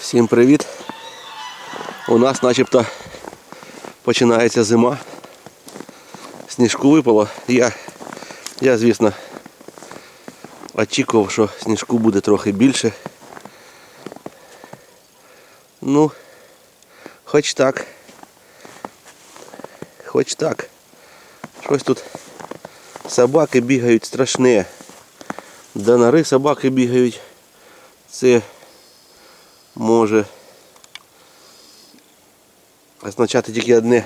Всім привіт! У нас начебто починається зима. Сніжку випало. Я, я звісно, очікував, що сніжку буде трохи більше. Ну, хоч так. Хоч так. Щось тут собаки бігають страшне. До собаки бігають. Це може означати тільки одне,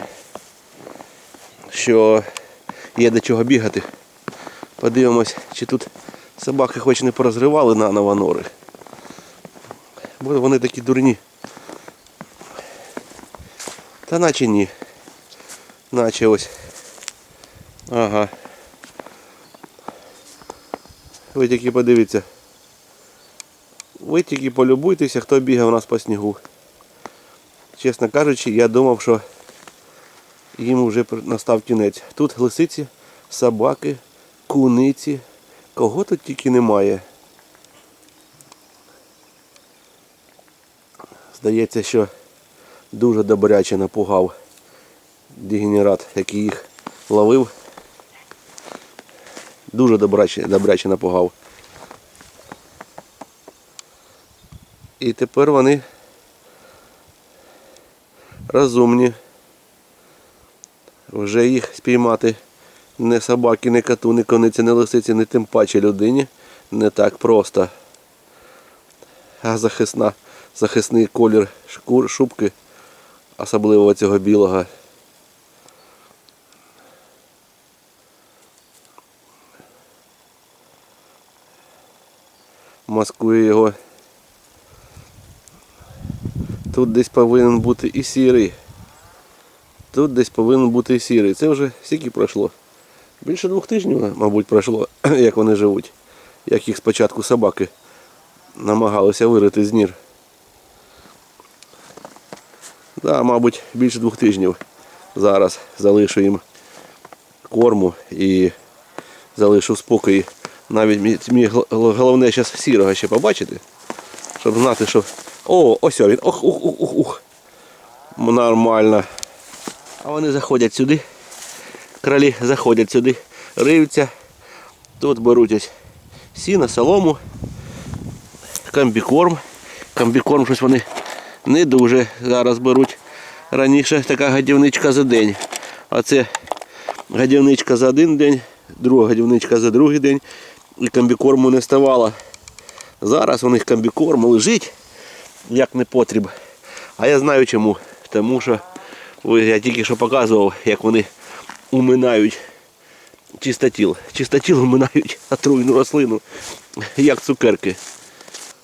що є до чого бігати. Подивимось, чи тут собаки хоч не порозривали наново нори. Бо вони такі дурні. Та наче ні. Наче ось. Ага. Ви тільки подивіться. Ви тільки полюбуйтеся, хто бігав у нас по снігу. Чесно кажучи, я думав, що їм вже настав кінець. Тут лисиці, собаки, куниці. Кого тут тільки немає. Здається, що дуже добряче напугав дегенерат, який їх ловив. Дуже добряче, добряче напугав. І тепер вони розумні. Вже їх спіймати не собаки, не коту, не кониці, не лисиці, не тим паче людині не так просто. А захисна, захисний колір шкур, шубки, особливо цього білого. Маскує його Тут десь повинен бути і сірий. Тут десь повинен бути і сірий. Це вже скільки пройшло. Більше двох тижнів, мабуть, пройшло, як вони живуть. Як їх спочатку собаки намагалися вирити з нір. Да, мабуть, більше двох тижнів. Зараз залишу їм корму і залишу спокій. Навіть мені- головне зараз сірого ще побачити, щоб знати, що о, ось він. Ох, ух, ух, ух, ух. Нормально. А вони заходять сюди. Кралі заходять сюди, риються. Тут беруть ось сіно, солому, комбікорм. Комбікорм щось вони не дуже зараз беруть. Раніше така гадівничка за день. А це гадівничка за один день, друга гадівничка за другий день. І комбікорму не ставало. Зараз у них комбікорм лежить як не потріб. А я знаю чому. Тому що я тільки що показував, як вони уминають чистотіл. Чистотіл уминають отруйну рослину, як цукерки.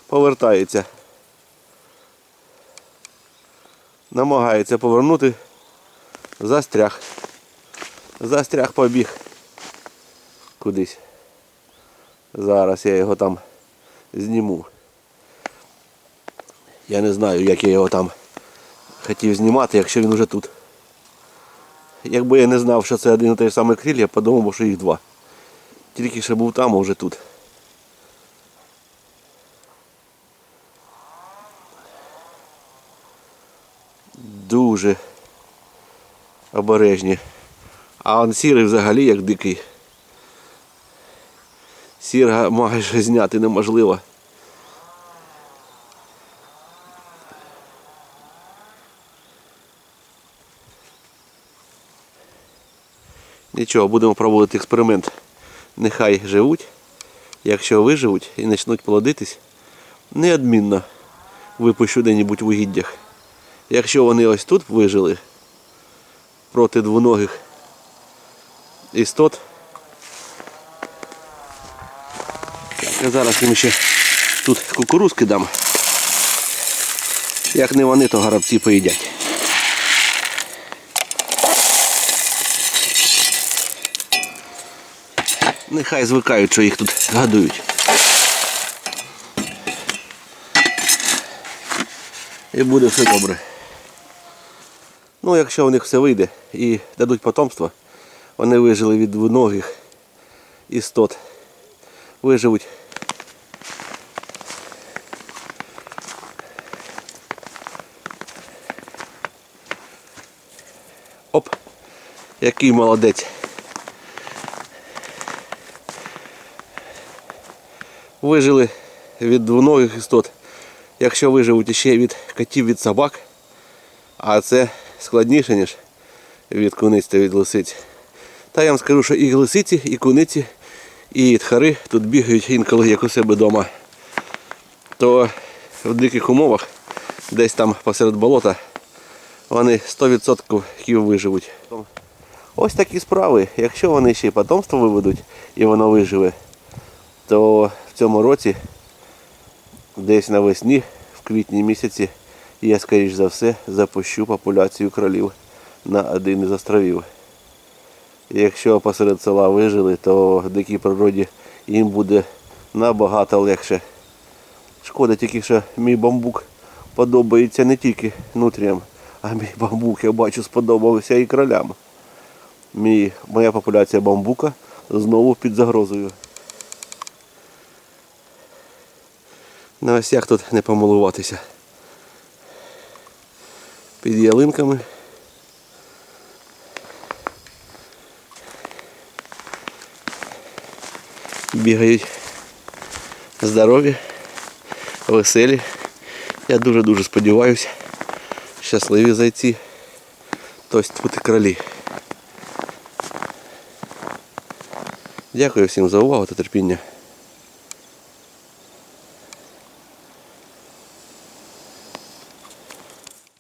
Повертається. Намагається повернути. Застряг. Застряг побіг. Кудись. Зараз я його там зніму. Я не знаю, як я його там хотів знімати, якщо він вже тут. Якби я не знав, що це один і той самий криль, я подумав, що їх два. Тільки що був там, а вже тут. Дуже обережні. А он сірий взагалі як дикий. Сірга майже зняти неможливо. Нічого, будемо проводити експеримент. Нехай живуть. Якщо виживуть і почнуть плодитись, неодмінно випущу де-небудь в угіддях. Якщо вони ось тут вижили проти двоногих істот, я зараз їм ще тут кукурузки дам. Як не вони, то горобці поїдять. Нехай звикають, що їх тут гадують. І буде все добре. Ну, якщо у них все вийде і дадуть потомство, вони вижили від двоногих істот. Виживуть. Оп, який молодець. Вижили від двоногих істот. Якщо виживуть ще від котів від собак, а це складніше, ніж від куниць та від лисиць. Та я вам скажу, що і лисиці, і куниці, і тхари тут бігають інколи як у себе вдома. То в диких умовах, десь там посеред болота, вони 100% ків виживуть. Ось такі справи. Якщо вони ще й потомство виведуть і воно виживе, то цьому році, десь навесні, в квітні місяці, я, скоріш за все, запущу популяцію кролів на один із островів. Якщо посеред села вижили, то в дикій природі їм буде набагато легше. Шкода тільки, що мій бамбук подобається не тільки нутріям, а мій бамбук, я бачу, сподобався і кролям. Мій, моя популяція бамбука знову під загрозою. На ось як тут не помилуватися. Під ялинками. Бігають здорові, веселі. Я дуже-дуже сподіваюся. Щасливі зайці. Тобто тут і кролі. Дякую всім за увагу та терпіння.